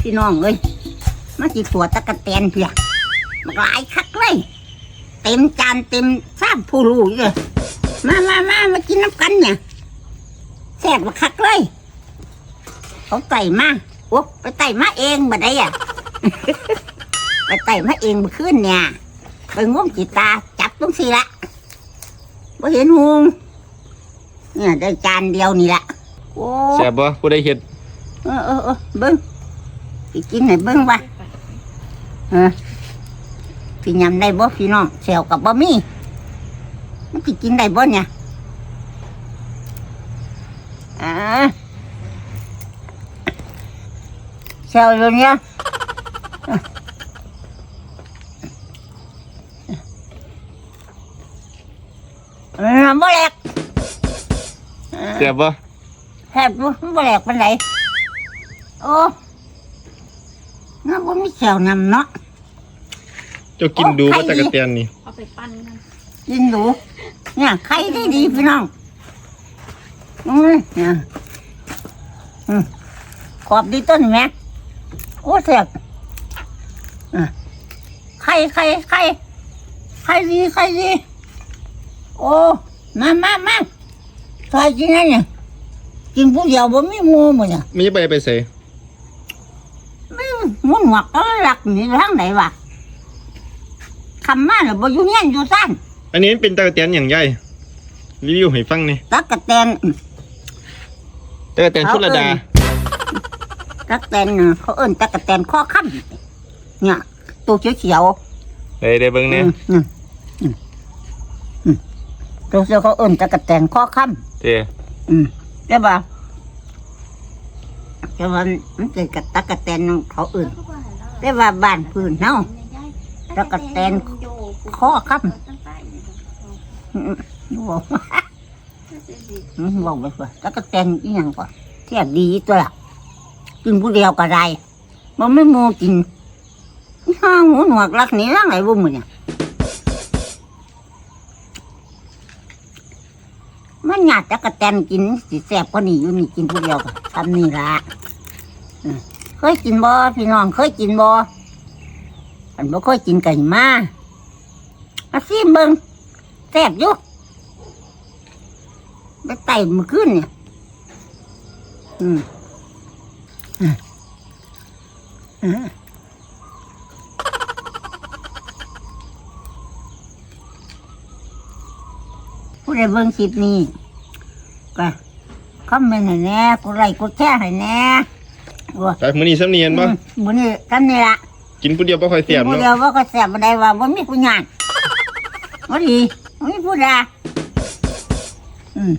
พี่น้องเอ้ยมาสิตัวตะกะแตนเพียมันหลายคักเลยเต็มจานเต็มซ้ำผู้รู้เลยมามามามากินน้ำกันเนี่ยแซ่บมาคักเลยเขาไต่มาโอ้ไปไต่มาเองบ่ได้อะไปไต่มาเองมื่อคืนเนี่ยไปง้มจีตาจับตรงสีละบ่เห็นหงเนี่ยได้จานเดียวนี่ละแซ่บบ่ผู้ใดเฮ็ดเออเออเออเบิ้งสิกินให้เบิ้งว่าเออพี่ยำได้ บ่พี่น้องแซวกับบะมี่มันสิกินได้บ่เนี่ยอ่าแซวอยู่เนี่ยเออบ่แห โอ้น่าบ่มีแซวนำเนาะ เจ้ากินดูโอ้บ่ใคร ตะกะเตียนนี่เอาไปปั้นกันกินดูเนี่ยไข่ได้ดีพี่น้องอืมเนี่ยอืมขอบดีต้นแม่โอ้เสียบอะไข่ไข่ไข่ไข่ดีไข่ดีโอ้มามามาใครกินไงเนี่ยกินผู้เดียวบ่มีหมูหมดเนี่ยไม่ใช่ไปไปใส่ไม่หมุนหัวก็หลักหนี่ทางไหนวะคำมาเนี่ยบ่อยู่เงี้ยนอยู่ซ่านอันนี้เป็นตะกะเตียนอย่างใหญ่รีวิวให้ฟังนี่ตักกะแตนตะกะเตียนชุลดา ตักแตนน่ะเขาเอิ้นตักกะแตนข้อค่ำเนี่ยตัวเขียวได้ได้เบิ่งๆแน่อืมอืมอืมตัวเขียวเขาเอิ้นตักกะแตนข้อค่เด้ำอืมได้ป่ะ แต่ว่ามันเป็นกะตักกะแตนเขาอิ้นได้ว่าบ้านพื้นเนาะแล้วก็แตนข้อค่ำบอกบอกไปว่าตักกะแตนอีหยังก่อนเทียบดีตัวละกินผู้เดียวก็ได้มันไม่โมกินห้าหูหนวกรักนี้ร่างไหนบุ้มอเนี่ยมันหยาดจักระแตนกินสิแสบกว่านี่อยู่นี่กินผู้เดียวก็ทำนี่ละ เคยกินบ่พี่น้องเคยกินบ่อันบ่เคยกินไก่มามาซิมเบิงแสบอยู่ไปไต่มือขึ้นเนี่ยอืมอืมผู้ใดเบิ่งคลิปนี้ก็คอมเมนต์ให้แน่กดไลค์กดแชร์ให้แน่ ว่าไปมื้อนี้สำเนียนบ่อืมมื้อนี้กันนี่ล่ะกินผู้เดียวบ่ค่อยแซ่บผู้เนาะเดียวว่าก็แสบบ่ได้ว่าบ่มีผู้ญาติบ่ดีบ่มีผู้ด่าอืม